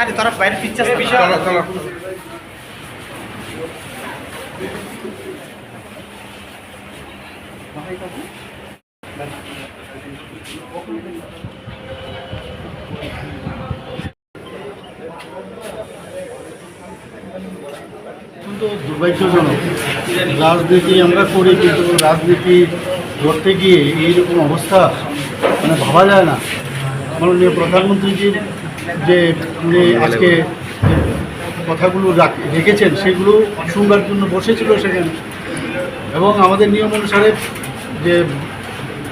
আরে তোরা বাইরে পিচ্ছাস চলো চলো। দুর্ভাগ্যজনক রাজনীতি আমরা করি কিন্তু রাজনীতি করতে গিয়ে এইরকম অবস্থা মানে ভাবা যায় না। মাননীয় প্রধানমন্ত্রীজির যে উনি আজকে কথাগুলো রাখ- রেখেছেন, সেগুলো শুনবার জন্য বসেছিল সেখানে। এবং আমাদের নিয়ম অনুসারে যে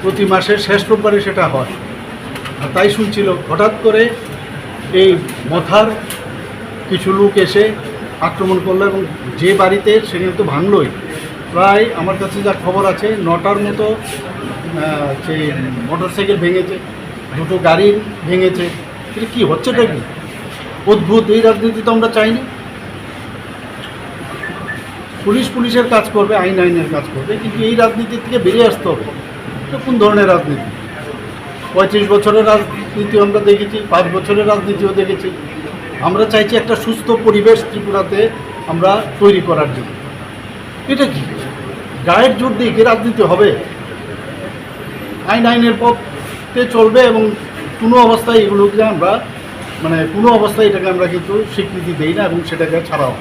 প্রতি মাসের শেষ রোববারে সেটা হয়। তাই শুনছিল। হঠাৎ করে এই মথার কিছু লোক এসে আক্রমণ করল এবং যে বাড়িতে সেখানে তো ভাঙলোই। প্রায় আমার কাছে যা খবর আছে, নটার মতো যে মোটর সাইকেল ভেঙেছে, দুটো গাড়ি ভেঙেছে। এটা কী হচ্ছেটা কি অদ্ভুত, এই রাজনীতি তো আমরা চাই না পুলিশ পুলিশের কাজ করবে, আইন আইনের কাজ করবে, কিন্তু এই রাজনীতি থেকে বেরিয়ে আসতে হবে। এটা কোন ধরনের রাজনীতি? পঁয়ত্রিশ বছরের রাজনীতি আমরা দেখেছি, পাঁচ বছরের রাজনীতিও দেখেছি। আমরা চাইছি একটা সুস্থ পরিবেশ ত্রিপুরাতে আমরা তৈরি করার জন্য। এটা কি? গায়ের জোর দিয়ে কি রাজনীতি হবে? আইন আইনের পথে চলবে এবং কোনো অবস্থায় এগুলোকে আমরা মানে কোনো অবস্থায় এটাকে আমরা কিন্তু স্বীকৃতি দিই না এবং সেটাকে ছাড়াও।